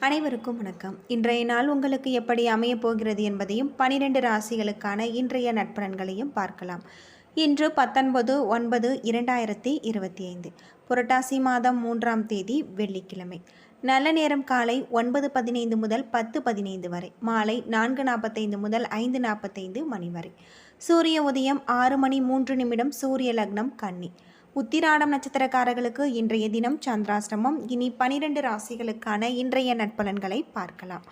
அனைவருக்கும் வணக்கம். இன்றைய நாள் உங்களுக்கு எப்படி அமையப் போகிறது என்பதையும் பனிரெண்டு ராசிகளுக்கான இன்றைய நட்பலன்களையும் பார்க்கலாம். இன்று பத்தொன்பது ஒன்பது இரண்டாயிரத்தி இருபத்தி ஐந்து புரட்டாசி மாதம் மூன்றாம் தேதி வெள்ளிக்கிழமை. நல்ல நேரம் காலை ஒன்பது பதினைந்து முதல் பத்து பதினைந்து வரை. மாலை நான்கு நாற்பத்தைந்து முதல் ஐந்து நாற்பத்தைந்து மணி வரை. சூரிய உதயம் ஆறு மணி மூன்று நிமிடம் சூரிய லக்னம் கன்னி. உத்திராடம் நட்சத்திரக்காரர்களுக்கு இன்றைய தினம் சந்திராஷ்டமம். இனி பனிரெண்டு ராசிகளுக்கான இன்றைய நட்பலன்களை பார்க்கலாம்.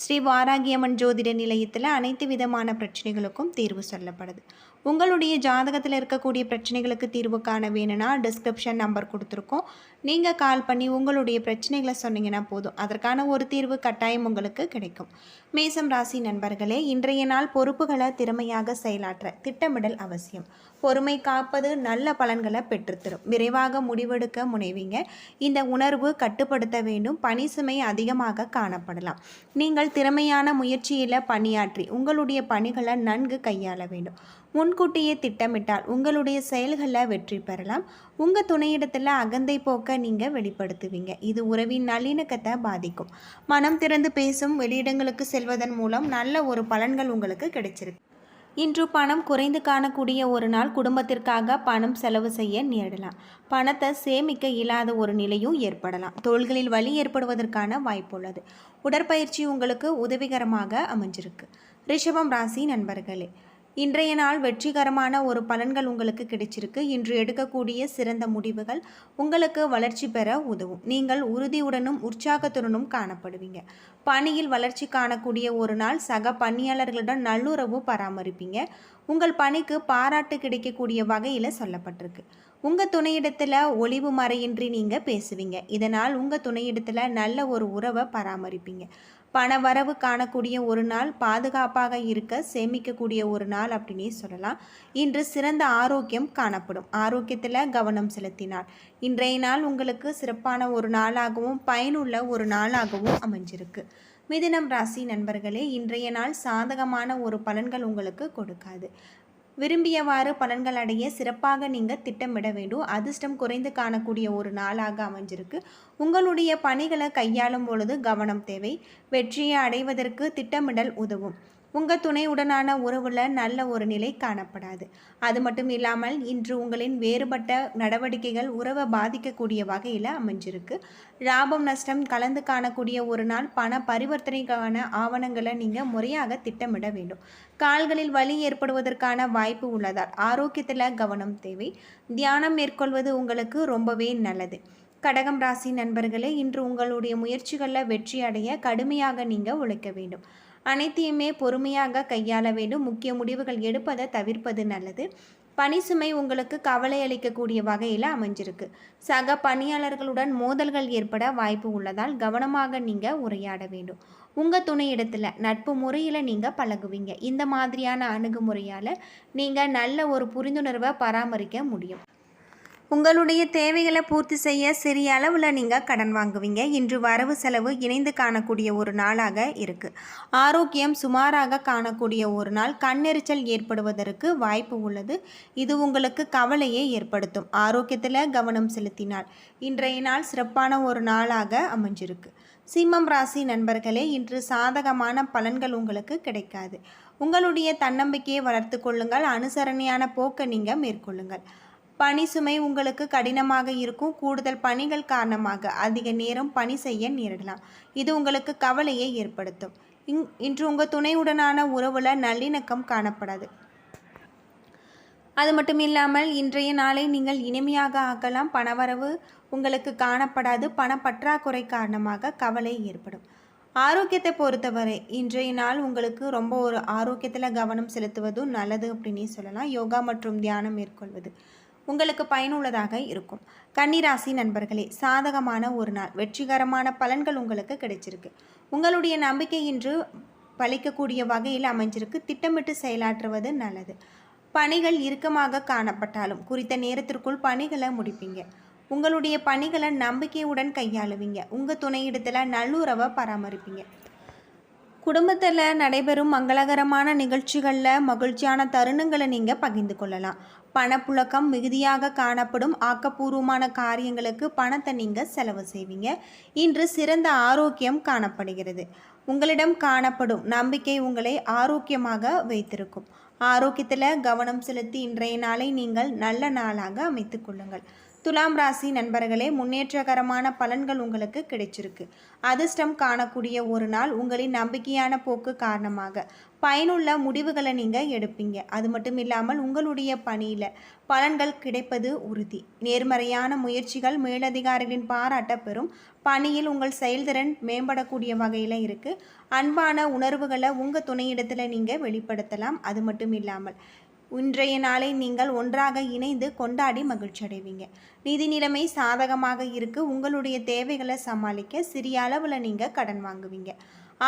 ஸ்ரீ வாராகியம்மன் ஜோதிட நிலையத்தில் அனைத்து விதமான பிரச்சனைகளுக்கும் தீர்வு சொல்லப்படுது. உங்களுடைய ஜாதகத்தில் இருக்கக்கூடிய பிரச்சனைகளுக்கு தீர்வு காண வேணும்னா டிஸ்கிரிப்ஷன் நம்பர் கொடுத்துருக்கோம். நீங்கள் கால் பண்ணி உங்களுடைய பிரச்சனைகளை சொன்னீங்கன்னா போதும். அதற்கான ஒரு தீர்வு கட்டாயம் உங்களுக்கு கிடைக்கும். மேசம் ராசி நண்பர்களே இன்றைய நாள் பொறுப்புகளை திறமையாக செயலாற்ற திட்டமிடல் அவசியம். பொறுமை காப்பது நல்ல பலன்களை பெற்றுத்தரும். விரைவாக முடிவெடுக்க முனைவீங்க. இந்த உணர்வு கட்டுப்படுத்த வேண்டும். பணி சுமை அதிகமாக காணப்படலாம். நீங்கள் திறமையான முயற்சியில் பணியாற்றி உங்களுடைய பணிகளை நன்கு கையாள வேண்டும். முன்கூட்டியே திட்டமிட்டால் உங்களுடைய செயல்களில் வெற்றி பெறலாம். உங்கள் துணையிடத்தில் அகந்தை போக்க நீங்கள் வெளிப்படுத்துவீங்க. இது உறவின் நல்லிணக்கத்தை பாதிக்கும். மனம் திறந்து பேசும் வெளியிடங்களுக்கு செல்வதன் மூலம் நல்ல ஒரு பலன்கள் உங்களுக்கு கிடைச்சிருக்கு. இன்று பணம் குறைந்து காணக்கூடிய ஒரு நாள் குடும்பத்திற்காக பணம் செலவு செய்ய நேரிடலாம். பணத்தை சேமிக்க இயலாத ஒரு நிலையும் ஏற்படலாம். தோள்களில் வலி ஏற்படுவதற்கான வாய்ப்பு உள்ளது. உடற்பயிற்சி உங்களுக்கு உதவிகரமாக அமைஞ்சிருக்கு. ரிஷபம் ராசி நண்பர்களே இன்றைய நாள் வெற்றிகரமான ஒரு பலன்கள் உங்களுக்கு கிடைச்சிருக்கு. இன்று எடுக்கக்கூடிய சிறந்த முடிவுகள் உங்களுக்கு வளர்ச்சி பெற உதவும். நீங்கள் உறுதியுடனும் உற்சாகத்துடனும் காணப்படுவீங்க. பணியில் வளர்ச்சி காணக்கூடிய ஒரு நாள் சக பணியாளர்களுடன் நல்லுறவு பராமரிப்பீங்க. உங்கள் பணிக்கு பாராட்டு கிடைக்கக்கூடிய வகையில் சொல்லப்பட்டிருக்கு. உங்கள் துணையிடத்தில் ஒளிவு மறையின்றி நீங்கள் பேசுவீங்க. இதனால் உங்கள் துணையிடத்தில் நல்ல ஒரு உறவை பராமரிப்பீங்க. பண வரவு காணக்கூடிய ஒரு நாள் பாதுகாப்பாக இருக்க சேமிக்கக்கூடிய ஒரு நாள் அப்படின்னே சொல்லலாம். இன்று சிறந்த ஆரோக்கியம் காணப்படும். ஆரோக்கியத்தில் கவனம் செலுத்தினார் இன்றைய நாள் உங்களுக்கு சிறப்பான ஒரு நாளாகவும் பயனுள்ள ஒரு நாளாகவும் அமைஞ்சிருக்கு. மிதினம் ராசி நண்பர்களே இன்றைய நாள் சாதகமான ஒரு பலன்கள் உங்களுக்கு கொடுக்காது. விரும்பியவாறு பலன்கள் அடைய சிறப்பாக நீங்கள் திட்டமிட வேண்டும். அதிர்ஷ்டம் குறைந்து காணக்கூடிய ஒரு நாளாக அமைஞ்சிருக்கு. உங்களுடைய பணிகளை கையாளும் பொழுது கவனம் தேவை. வெற்றியை அடைவதற்கு திட்டமிடல் உதவும். உங்கள் துணையுடனான உறவில் நல்ல ஒரு நிலை காணப்படாது. அது மட்டும் இல்லாமல் இன்று உங்களின் வேறுபட்ட நடவடிக்கைகள் உறவை பாதிக்கக்கூடிய வகையில் அமைஞ்சிருக்கு. லாபம் நஷ்டம் கலந்து காணக்கூடிய ஒரு நாள் பண பரிவர்த்தனைக்கான ஆவணங்களை நீங்கள் முறையாக திட்டமிட வேண்டும். கால்களில் வலி ஏற்படுவதற்கான வாய்ப்பு உள்ளதால் ஆரோக்கியத்தில் கவனம் தேவை. தியானம் மேற்கொள்வது உங்களுக்கு ரொம்பவே நல்லது. கடகம் ராசி நண்பர்களே இன்று உங்களுடைய முயற்சிகளில் வெற்றி அடைய கடுமையாக நீங்கள் உழைக்க வேண்டும். அனைத்தையுமே பொறுமையாக கையாள வேண்டும். முக்கிய முடிவுகள் எடுப்பதை தவிர்ப்பது நல்லது. பணி சுமை உங்களுக்கு கவலை அளிக்கக்கூடிய வகையில் அமைஞ்சிருக்கு. சக பணியாளர்களுடன் மோதல்கள் ஏற்பட வாய்ப்பு உள்ளதால் கவனமாக நீங்கள் உரையாட வேண்டும். உங்கள் துணையிடத்தில் நட்பு முறையில் நீங்கள் பழகுவீங்க. இந்த மாதிரியான அணுகுமுறையால் நீங்கள் நல்ல ஒரு புரிந்துணர்வை பராமரிக்க முடியும். உங்களுடைய தேவைகளை பூர்த்தி செய்ய சிறிய அளவில் நீங்கள் கடன் வாங்குவீங்க. இன்று வரவு செலவு இணைந்து காணக்கூடிய ஒரு நாளாக இருக்குது ஆரோக்கியம் சுமாராக காணக்கூடிய ஒரு நாள். கண்ணெரிச்சல் ஏற்படுவதற்கு வாய்ப்பு உள்ளது. இது உங்களுக்கு கவலையை ஏற்படுத்தும். ஆரோக்கியத்தில் கவனம் செலுத்தினால் இன்றைய நாள் சிறப்பான ஒரு நாளாக அமைஞ்சிருக்கு. சிம்மம் ராசி நண்பர்களே இன்று சாதகமான பலன்கள் உங்களுக்கு கிடைக்காது. உங்களுடைய தன்னம்பிக்கையை வளர்த்து கொள்ளுங்கள். அனுசரணையான போக்கை நீங்கள் மேற்கொள்ளுங்கள். பணி சுமை உங்களுக்கு கடினமாக இருக்கும். கூடுதல் பணிகள் காரணமாக அதிக நேரம் பணி செய்ய நேரிடலாம். இது உங்களுக்கு கவலையை ஏற்படுத்தும். இன் இன்று உங்கள் துணையுடனான உறவில் நல்லிணக்கம் காணப்படாது. அது மட்டும் இல்லாமல் இன்றைய நாளை நீங்கள் இனிமையாக ஆக்கலாம் பணவரவு உங்களுக்கு காணப்படாது. பணப்பற்றாக்குறை காரணமாக கவலை ஏற்படும். ஆரோக்கியத்தை பொறுத்தவரை இன்றைய நாள் உங்களுக்கு ரொம்ப ஒரு ஆரோக்கியத்தில் கவனம் செலுத்துவதும் நல்லது அப்படின்னே சொல்லலாம். யோகா மற்றும் தியானம் மேற்கொள்வது. உங்களுக்கு பயனுள்ளதாக இருக்கும். கன்னிராசி நண்பர்களே சாதகமான ஒரு நாள். வெற்றிகரமான பலன்கள் உங்களுக்கு கிடைச்சிருக்கு. உங்களுடைய நம்பிக்கை இன்று பழிக்கக்கூடிய வகையில் அமைஞ்சிருக்கு. திட்டமிட்டு செயலாற்றுவது நல்லது. பணிகள் இறுக்கமாக காணப்பட்டாலும் குறித்த நேரத்திற்குள் பணிகளை முடிப்பீங்க. உங்களுடைய பணிகளை நம்பிக்கையுடன் கையாளுவீங்க. உங்கள் துணையிடத்தில் நல்லுறவை பராமரிப்பீங்க. குடும்பத்தில் நடைபெறும் மங்களகரமான நிகழ்ச்சிகளில் மகிழ்ச்சியான தருணங்களை நீங்கள் பகிர்ந்து கொள்ளலாம். பணப்புழக்கம் மிகுதியாக காணப்படும் ஆக்கப்பூர்வமான காரியங்களுக்கு பணத்தை நீங்கள் செலவு செய்வீங்க. இன்று சிறந்த ஆரோக்கியம் காணப்படுகிறது. உங்களிடம் காணப்படும் நம்பிக்கை உங்களை ஆரோக்கியமாக வைத்திருக்கும். ஆரோக்கியத்தில் கவனம் செலுத்தி இன்றைய நாளை நீங்கள் நல்ல நாளாக அமைத்து கொள்ளுங்கள். துலாம் ராசி நண்பர்களே முன்னேற்றகரமான பலன்கள் உங்களுக்கு கிடைச்சிருக்கு. அதிர்ஷ்டம் காணக்கூடிய ஒரு நாள் உங்களின் நம்பிக்கையான போக்கு காரணமாக. பயனுள்ள முடிவுகளை நீங்கள் எடுப்பீங்க. அது மட்டும் இல்லாமல் உங்களுடைய பணியில் பலன்கள் கிடைப்பது உறுதி. நேர்மறையான முயற்சிகள் மேலதிகாரிகளின் பாராட்ட பெறும். பணியில் உங்கள் செயல்திறன் மேம்படக்கூடிய வகையில் இருக்குது அன்பான உணர்வுகளை உங்கள் துணையிடத்தில் நீங்கள் வெளிப்படுத்தலாம். அது மட்டும் இல்லாமல் இன்றைய நாளை நீங்கள் ஒன்றாக இணைந்து கொண்டாடி மகிழ்ச்சி அடைவீங்க நிதி நிலைமை சாதகமாக இருக்கு. உங்களுடைய தேவைகளை சமாளிக்க சிறிய அளவில் நீங்கள் கடன் வாங்குவீங்க.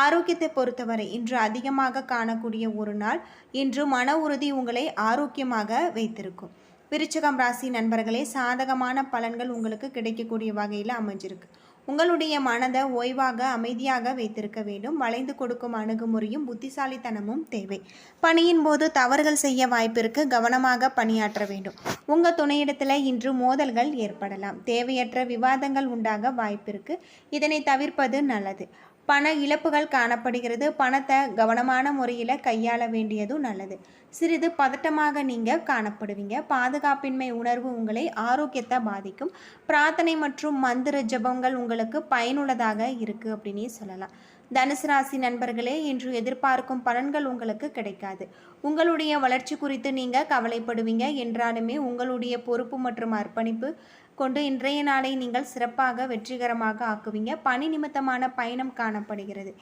ஆரோக்கியத்தை பொறுத்தவரை இன்று அதிகமாக காணக்கூடிய ஒரு நாள் இன்று மன உறுதி உங்களை ஆரோக்கியமாக வைத்திருக்கும். விருச்சகம் ராசி நண்பர்களே சாதகமான பலன்கள் உங்களுக்கு கிடைக்கக்கூடிய வகையில் அமைஞ்சிருக்கு. உங்களுடைய மனதை ஓய்வாக அமைதியாக வைத்திருக்க வேண்டும். வளைந்து கொடுக்கும் அணுகுமுறையும் புத்திசாலித்தனமும் தேவை. பணியின் போது தவறுகள் செய்ய வாய்ப்பிற்கு கவனமாக பணியாற்ற வேண்டும். உங்கள் துணையிடத்தில் இன்று மோதல்கள் ஏற்படலாம். தேவையற்ற விவாதங்கள் உண்டாக வாய்ப்பிருக்கு. இதனை தவிர்ப்பது நல்லது. பண இழப்புகள் காணப்படுகிறது. பணத்தை கவனமான முறையில் கையாள வேண்டியதும் நல்லது. சிறிது பதட்டமாக நீங்கள் காணப்படுவீங்க. பாதுகாப்பின்மை உணர்வு உங்களை ஆரோக்கியத்தை பாதிக்கும். பிரார்த்தனை மற்றும் மந்திர ஜபங்கள் உங்களுக்கு பயனுள்ளதாக இருக்குது அப்படின்னே சொல்லலாம். தனுசு ராசி நண்பர்களே இன்று எதிர்பார்க்கும் பலன்கள் உங்களுக்கு கிடைக்காது. உங்களுடைய வளர்ச்சி குறித்து நீங்கள் கவலைப்படுவீங்க. என்றாலுமே உங்களுடைய பொறுப்பு மற்றும் அர்ப்பணிப்பு கொண்டு இன்றைய நாளை நீங்கள் சிறப்பாக வெற்றிகரமாக ஆக்குவீங்க. பணி நிமித்தமான பயணம் காணப்படுகிறது.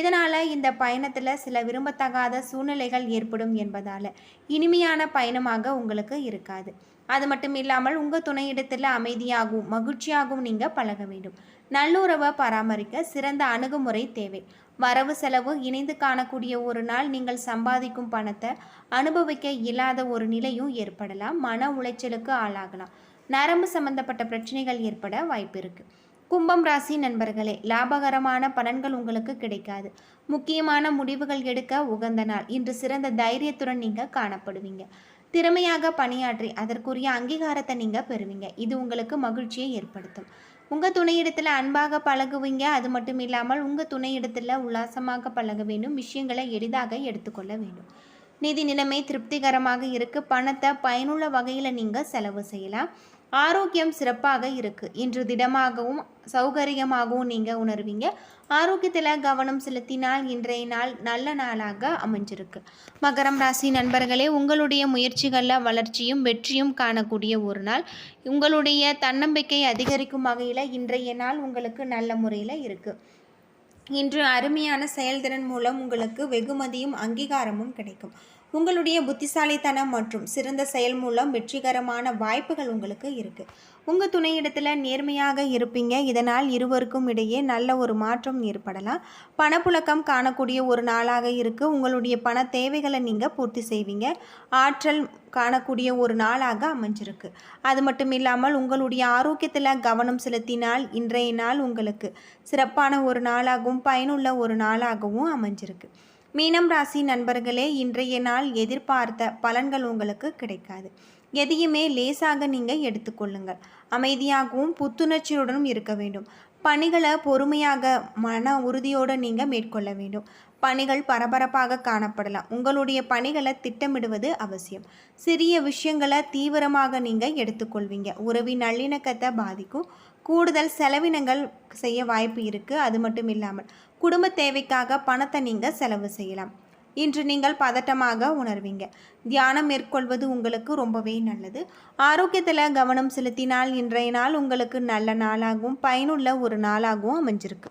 இதனால் இந்த பயணத்தில் சில விரும்பத்தகாத சூழ்நிலைகள் ஏற்படும் என்பதால் இனிமையான பயணமாக உங்களுக்கு இருக்காது. அது மட்டும் இல்லாமல் உங்கள் துணையிடத்தில் அமைதியாகவும் மகிழ்ச்சியாகவும் நீங்கள் பழக வேண்டும். நல்லுறவை பராமரிக்க சிறந்த அணுகுமுறை தேவை. வரவு செலவு இணைந்து காணக்கூடிய ஒரு நாள் நீங்கள் சம்பாதிக்கும் பணத்தை அனுபவிக்க இல்லாத ஒரு நிலையும் ஏற்படலாம். மன உளைச்சலுக்கு ஆளாகலாம். நரம்பு சம்பந்தப்பட்ட பிரச்சனைகள் ஏற்பட வாய்ப்பு இருக்குது கும்பம் ராசி நண்பர்களே லாபகரமான பலன்கள் உங்களுக்கு கிடைக்காது. முக்கியமான முடிவுகள் எடுக்க உகந்த நாள். இன்று சிறந்த தைரியத்துடன் நீங்கள் காணப்படுவீங்க. திறமையாக பணியாற்றி அதற்குரிய அங்கீகாரத்தை நீங்கள் பெறுவீங்க. இது உங்களுக்கு மகிழ்ச்சியை ஏற்படுத்தும். உங்கள் துணையிடத்தில் அன்பாக பழகுவீங்க. அது மட்டும் இல்லாமல் உங்கள் துணையிடத்தில் உல்லாசமாக பழக வேண்டும். விஷயங்களை எளிதாக எடுத்துக்கொள்ள வேண்டும். நிதி நிலைமை திருப்திகரமாக இருக்குது பணத்தை பயனுள்ள வகையில் நீங்கள் செலவு செய்யலாம். ஆரோக்கியம் சிறப்பாக இருக்குது இன்று திடமாகவும் சௌகரியமாகவும் நீங்கள் உணர்வீங்க. ஆரோக்கியத்தில் கவனம் செலுத்தினால் இன்றைய நாள் நல்ல நாளாக அமைஞ்சிருக்கு. மகரம் ராசி நண்பர்களே உங்களுடைய முயற்சிகளில் வளர்ச்சியும் வெற்றியும் காணக்கூடிய ஒரு நாள். உங்களுடைய தன்னம்பிக்கை அதிகரிக்கும் வகையில் இன்றைய நாள் உங்களுக்கு நல்ல முறையில் இருக்குது இன்று அருமையான செயல்திறன் மூலம் உங்களுக்கு வெகுமதியும் அங்கீகாரமும் கிடைக்கும். உங்களுடைய புத்திசாலித்தனம் மற்றும் சிறந்த செயல் மூலம் வெற்றிகரமான வாய்ப்புகள் உங்களுக்கு இருக்குது உங்கள் துணையிடத்தில் நேர்மையாக இருப்பீங்க. இதனால் இருவருக்கும் இடையே நல்ல ஒரு மாற்றம் ஏற்படலாம். பணப்புழக்கம் காணக்கூடிய ஒரு நாளாக இருக்குது உங்களுடைய பண தேவைகளை நீங்கள் பூர்த்தி செய்வீங்க. ஆற்றல் காணக்கூடிய ஒரு நாளாக அமைஞ்சிருக்கு. அது மட்டும் இல்லாமல் உங்களுடைய ஆரோக்கியத்தில் கவனம் செலுத்தினால் இன்றைய நாள் உங்களுக்கு சிறப்பான ஒரு நாளாகவும் பயனுள்ள ஒரு நாளாகவும் அமைஞ்சிருக்கு. மீனம் ராசி நண்பர்களே இன்றைய நாள் எதிர்பார்த்த பலன்கள் உங்களுக்கு கிடைக்காது. எதையுமே லேசாக நீங்கள் எடுத்துக்கொள்ளுங்கள் அமைதியாகவும் புத்துணர்ச்சியுடனும் இருக்க வேண்டும். பணிகளை பொறுமையாக மன உறுதியோடு நீங்கள் மேற்கொள்ள வேண்டும். பணிகள் பரபரப்பாக காணப்படலாம். உங்களுடைய பணிகளை திட்டமிடுவது அவசியம். சிறிய விஷயங்களை தீவிரமாக நீங்கள் எடுத்துக்கொள்வீங்க உறவின் நல்லிணக்கத்தை பாதிக்கும். கூடுதல் செலவினங்கள் செய்ய வாய்ப்பு இருக்குது அது மட்டும் இல்லாமல் குடும்ப தேவைக்காக பணத்தை நீங்கள் செலவு செய்யலாம். இன்று நீங்கள் பதட்டமாக உணர்வீங்க. தியானம் மேற்கொள்வது உங்களுக்கு ரொம்பவே நல்லது. ஆரோக்கியத்தில் கவனம் செலுத்தினால் இன்றைய நாள் உங்களுக்கு நல்ல நாளாகவும் பயனுள்ள ஒரு நாளாகவும் அமைஞ்சிருக்கு.